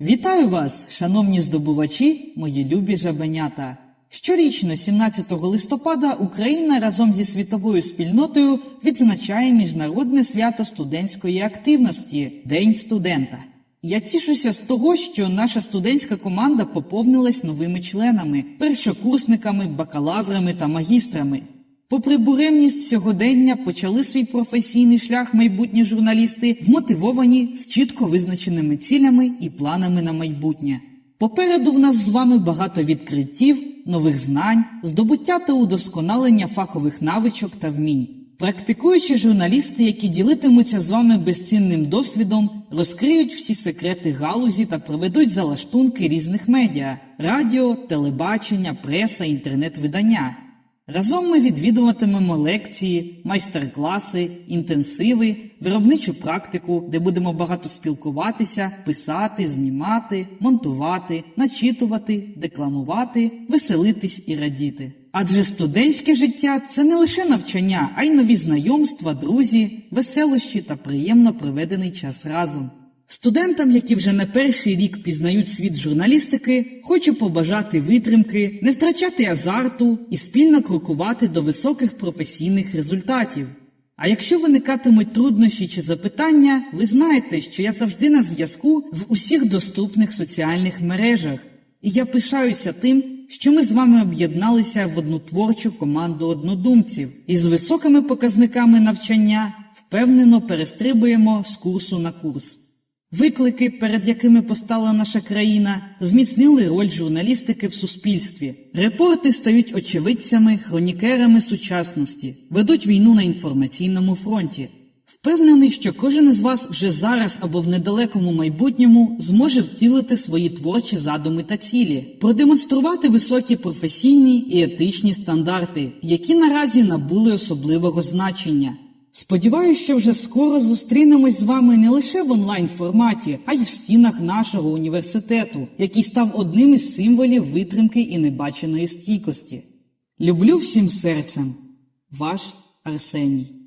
Вітаю вас, шановні здобувачі, мої любі жабенята. Щорічно, 17 листопада, Україна разом зі світовою спільнотою відзначає міжнародне свято студентської активності День студента. Я тішуся з того, що наша студентська команда поповнилась новими членами, першокурсниками, бакалаврами та магістрами. Попри буремність сьогодення, почали свій професійний шлях майбутні журналісти, вмотивовані з чітко визначеними цілями і планами на майбутнє. Попереду в нас з вами багато відкриттів, нових знань, здобуття та удосконалення фахових навичок та вмінь. Практикуючі журналісти, які ділитимуться з вами безцінним досвідом, розкриють всі секрети галузі та проведуть залаштунки різних медіа радіо, телебачення, преса, інтернет-видання. Разом ми відвідуватимемо лекції, майстер-класи, інтенсиви, виробничу практику, де будемо багато спілкуватися, писати, знімати, монтувати, начитувати, декламувати, веселитись і радіти. Адже студентське життя це не лише навчання, а й нові знайомства, друзі, веселощі та приємно проведений час разом. Студентам, які вже не перший рік пізнають світ журналістики, хочу побажати витримки, не втрачати азарту і спільно крокувати до високих професійних результатів. А якщо виникатимуть труднощі чи запитання, ви знаєте, що я завжди на зв'язку в усіх доступних соціальних мережах, і я пишаюся тим, що ми з вами об'єдналися в одну творчу команду однодумців і з високими показниками навчання впевнено перестрибуємо з курсу на курс. Виклики, перед якими постала наша країна, зміцнили роль журналістики в суспільстві. Репорти стають очевидцями, хронікерами сучасності, ведуть війну на інформаційному фронті. Впевнений, що кожен із вас вже зараз або в недалекому майбутньому зможе втілити свої творчі задуми та цілі, продемонструвати високі професійні і етичні стандарти, які наразі набули особливого значення. Сподіваюсь, що вже скоро зустрінемось з вами не лише в онлайн форматі, а й в стінах нашого університету, який став одним із символів витримки і небаченої стійкості. Люблю всім серцем, ваш Арсеній.